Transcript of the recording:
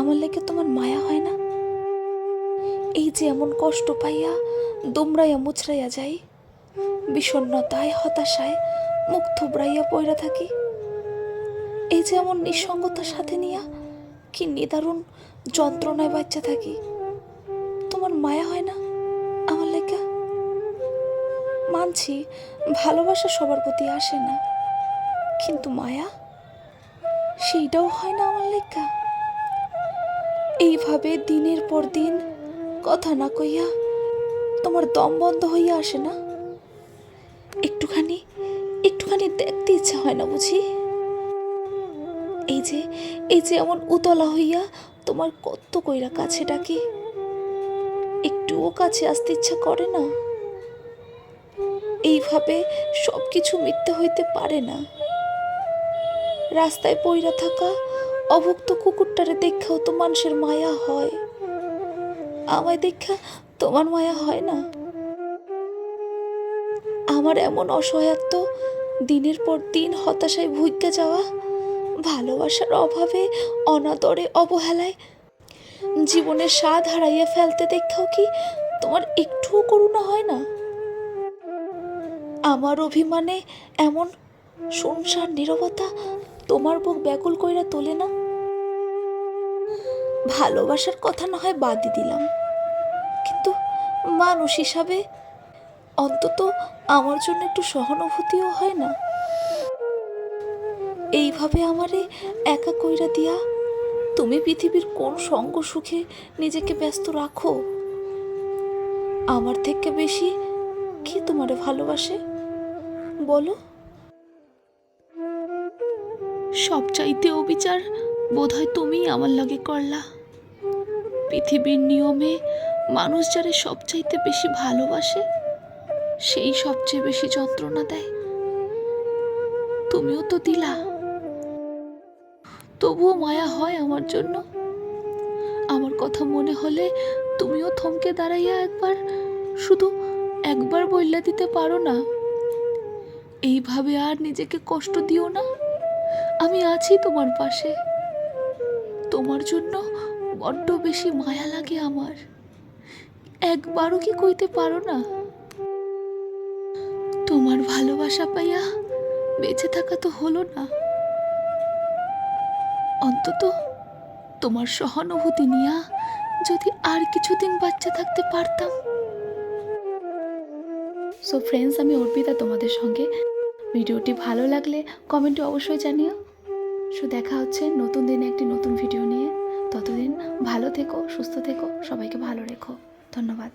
আমার লেগে তোমার মায়া হয় না? এই যে এমন কষ্ট পাইয়া দুমড়াইয়া মুচড়াইয়া যাই, বিষণ্ণতায়, হতাশায় মুখ থুবড়াইয়া পইরা থাকি। এই যে এমন নিঃসঙ্গতার সাথে নিয়া কি নিদারুণ যন্ত্রণায় বাচ্চা থাকি। তোমার মায়া হয় না আমার লেগা? মানছি ভালোবাসা সবার প্রতি আসে না, কিন্তু মায়া সেইটাও হয় না আমার লেগা। এইভাবে দিনের পর দিন কথা না কইয়া তোমার দম বন্ধ হইয়া আসে না? একটুখানি একটুখানি দেখতে ইচ্ছা হয় না বুঝি? এই যে এই যে এমন উতলা হইয়া তোমার কত কইরা কাছে ডাকি, একটুও কাছে আসতে ইচ্ছা করে না? এইভাবে সব কিছু মিথ্যে হইতে পারে না। রাস্তায় পইরা থাকা অভুক্ত কুকুরটারে দেখাও তো মানুষের মায়া হয়। আমায় দেখা তোমার মায়া হয় না। আমার এমন অসহায়ত্ব, দিনের পর দিন হতাশায় ভুইকে যাওয়া, ভালোবাসার অভাবে, অনাদরে অবহেলায়, জীবনের স্বাদ হারাইয়া ফেলতে দেখাও কি তোমার একটুও করুণা হয় না? আমার অভিমানে এমন শুনশান নীরবতা তোমার বুক ব্যাকুল কইরা তোলে না? ভালোবাসার কথা না হয় বাদই দিলাম। কিন্তু মানুষ হিসাবে অন্তত আমার জন্য একটু সহানুভূতিও হয় না। এইভাবে আমারে একা কইরা দিয়া তুমি পৃথিবীর কোন সঙ্গ সুখে নিজেকে ব্যস্ত রাখো? আমার থেকে বেশি কি তোমারে ভালোবাসে? বলো। সব চাইতে অবিচার বোধহয় তুমি আমার লাগে, করলা। পৃথিবীর নিয়মে মানুষ যারে সবচাইতে বেশি ভালোবাসে, সেই সবচেয়ে বেশি যন্ত্রণা দেয়। তুমিও তো দিলা। তবুও মায়া হয় আমার জন্য। আমার কথা মনে হলে তুমিও থমকে দাঁড়াইয়া একবার, শুধু একবার বইলা দিতে পারো না। এইভাবে আর নিজেকে কষ্ট দিও না। আমি আছি তোমার পাশে। তোমার জন্য বড্ড বেশি মায়া লাগে আমার। একবারও কি কইতে পারো না? তোমার ভালোবাসা পাইয়া বেঁচে থাকা তো হলো না। অন্তত তোমার সহানুভূতি নিয়া যদি আর কিছুদিন বাচ্চা থাকতে পারতাম। সো ফ্রেন্ডস আমি অর্পিতা তোমাদের সঙ্গে। ভিডিওটি ভালো লাগলে কমেন্টে অবশ্যই জানিও। সো দেখা হচ্ছে নতুন দিনে একটি নতুন ভিডিও নিয়ে। ততদিন ভালো থেকো, সুস্থ থেকো, সবাইকে ভালো রেখো। ধন্যবাদ।